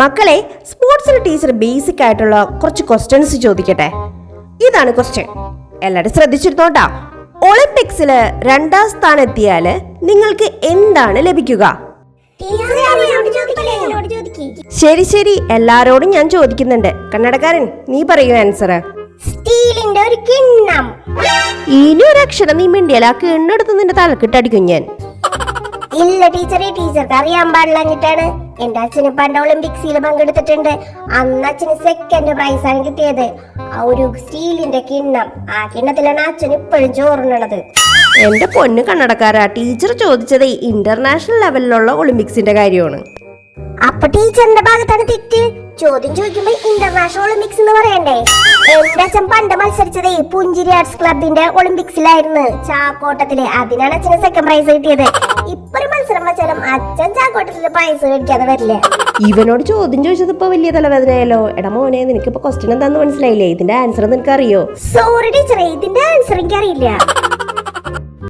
മക്കളെ സ്പോർട്സിൽ teacher basic ആയിട്ടുള്ള കുറച്ച് ക്വസ്റ്റ്യൻസ് ചോദിക്കട്ടെ? ഇതാണ് ക്വസ്റ്റ്യൻ എല്ലാവരും ശ്രദ്ധിച്ചിരുന്നോട്ടാ? ഒളിമ്പിക്സിൽ രണ്ടാം സ്ഥാനം എത്തിയാൽ നിങ്ങൾക്ക് എന്താണ് ലഭിക്കുക? ശരി ശരി. എല്ലാരോടും ഞാൻ ചോദിക്കുന്നുണ്ട്. കന്നടക്കാരൻ നീ പറയൂ ആൻസർ സ്റ്റീലിന്റെ ഒരു കിണ്ണം. ഇനി ഒരു അക്ഷരം നീ മിണ്ടിയാൽ ആ കിണ്ണെടുത്ത് നിന്റെ തലക്കിട്ടടിക്കും ഞാൻ. ഇല്ല ടീച്ചറെ ടീച്ചർക്ക് അറിയാൻ പാടില്ലഞ്ഞിട്ടാണ് എന്റെ അച്ഛന് പണ്ട് ഒളിമ്പിക്സിൽ പങ്കെടുത്തിട്ടുണ്ട്. അന്ന് അച്ഛന് സെക്കൻഡ് പ്രൈസ് ആണ് കിട്ടിയത്. ആ ഒരു സ്റ്റീലിന്റെ കിണ്ണം. ആ കിണ്ണത്തിലാണ് അച്ഛൻ ഇപ്പോഴും ചോറിനുള്ളത്. എന്റെ പൊന്ന് കണ്ണടക്കാരാ ടീച്ചർ ചോദിച്ചത് ഇന്റർനാഷണൽ ലെവലിലുള്ള ഒളിമ്പിക്സിന്റെ കാര്യമാണ്. അപ്പൊ ടീച്ചറിന്റെ ഭാഗത്താണ് തെറ്റ്? ചോദ്യം ചോദിക്കുമ്പോ ഇന്റർനാഷണൽ ഒളിമ്പിക്സ് എന്ന് പറയണ്ടേ? എന്റെ അച്ഛൻ പണ്ട് മത്സരിച്ചത് പുഞ്ചിരി ആർട്സ് ക്ലബിന്റെ ഒളിമ്പിക്സിലായിരുന്നു ചാക്കോട്ടത്തിൽ അതിനാണ് അച്ഛന് സെക്കൻഡ് പ്രൈസ് കിട്ടിയത്. ഇപ്പൊ ഒരു മത്സരം വെച്ചാലും അച്ഛൻ പൈസ മേടിക്കാതെ വരില്ല? ഇവനോട് ചോദ്യം ചോദിച്ചത് ഇപ്പൊ വലിയ തലവേദനയല്ലോ എടാ മോനെ നിനക്കിപ്പോ ക്വസ്റ്റ്യൻ എന്താന്ന് മനസ്സിലായില്ലേ? ഇതിന്റെ ആൻസർ നിനക്ക് അറിയോ സോറി ടീച്ചറെ ഇതിന്റെ ആൻസർ എനിക്കറിയില്ല.